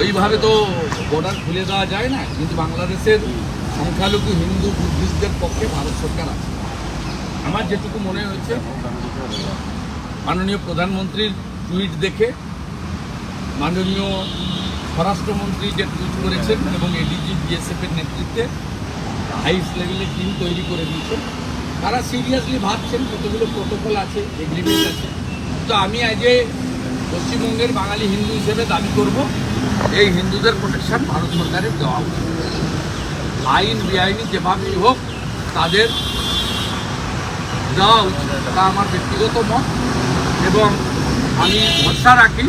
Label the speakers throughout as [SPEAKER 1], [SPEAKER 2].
[SPEAKER 1] ওইভাবে তো বর্ডার খুলে দেওয়া যায় না, কিন্তু বাংলাদেশের সংখ্যালঘু হিন্দু বুদ্ধিস্টদের পক্ষে ভারত সরকার আছে। আমার যেটুকু মনে হয়েছে, মাননীয় প্রধানমন্ত্রীর টুইট দেখে মাননীয় স্বরাষ্ট্রমন্ত্রী যে টুইট করেছেন এবং এডিজি বিএসএফ এর নেতৃত্বে হাইস লেভেলের টিম তৈরি করে দিয়েছেন, তারা সিরিয়াসলি ভাবছেন কতগুলো প্রোটোকল আছে এগ্রিমেন্ট আছে। তো আমি আজ পশ্চিমবঙ্গের বাঙালি হিন্দু হিসেবে দাবি করব এই হিন্দুদের প্রোটেকশন ভারত সরকারের দেওয়া উচিত আইন বেআইনি যেভাবেই হোক, তাদের দেওয়া উচিত। তা আমার ব্যক্তিগত মত। এবং আমি ভরসা রাখি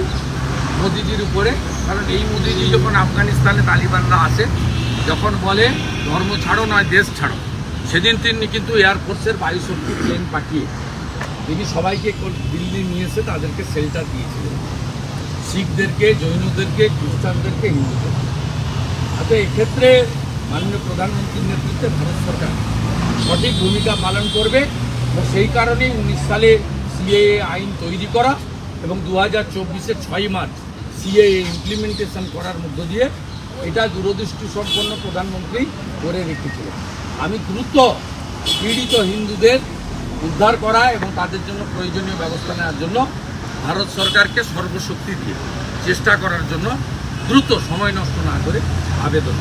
[SPEAKER 1] মোদিজির উপরে। কারণ এই মোদিজি যখন আফগানিস্তানে তালিবানরা আসে, যখন বলে, ধর্ম ছাড়ো নয়, দেশ ছাড়ো। সেদিন তিনি কিন্তু এয়ারফোর্সের বায়ুশক্তি প্লেন পাঠিয়ে, তিনি সবাইকে দিল্লি নিয়ে এসে তাদেরকে শেল্টার দিয়েছিলেন। শিখদেরকে, জৈনদেরকে, খ্রিস্টানদেরকে, হিন্দুদেরকে। অর্থাৎ এক্ষেত্রে মাননীয় প্রধানমন্ত্রীর নেতৃত্বে ভারত সরকার সঠিক ভূমিকা পালন করবে এবং সেই কারণেই উনিশ সালে সিএএ আইন তৈরি করা এবং দু হাজার চব্বিশের ছয় মার্চ সিএএ ইমপ্লিমেন্টেশন করার মধ্য দিয়ে এটা দূরদৃষ্টি সম্পন্ন প্রধানমন্ত্রী করে রেখেছিলেন। আমি দ্রুত পীড়িত হিন্দুদের উদ্ধার করা এবং তাদের জন্য প্রয়োজনীয় ব্যবস্থা নেওয়ার জন্য ভারত সরকারকে সর্বশক্তি দিয়ে চেষ্টা করার জন্য দ্রুত সময় নষ্ট না করে আবেদন।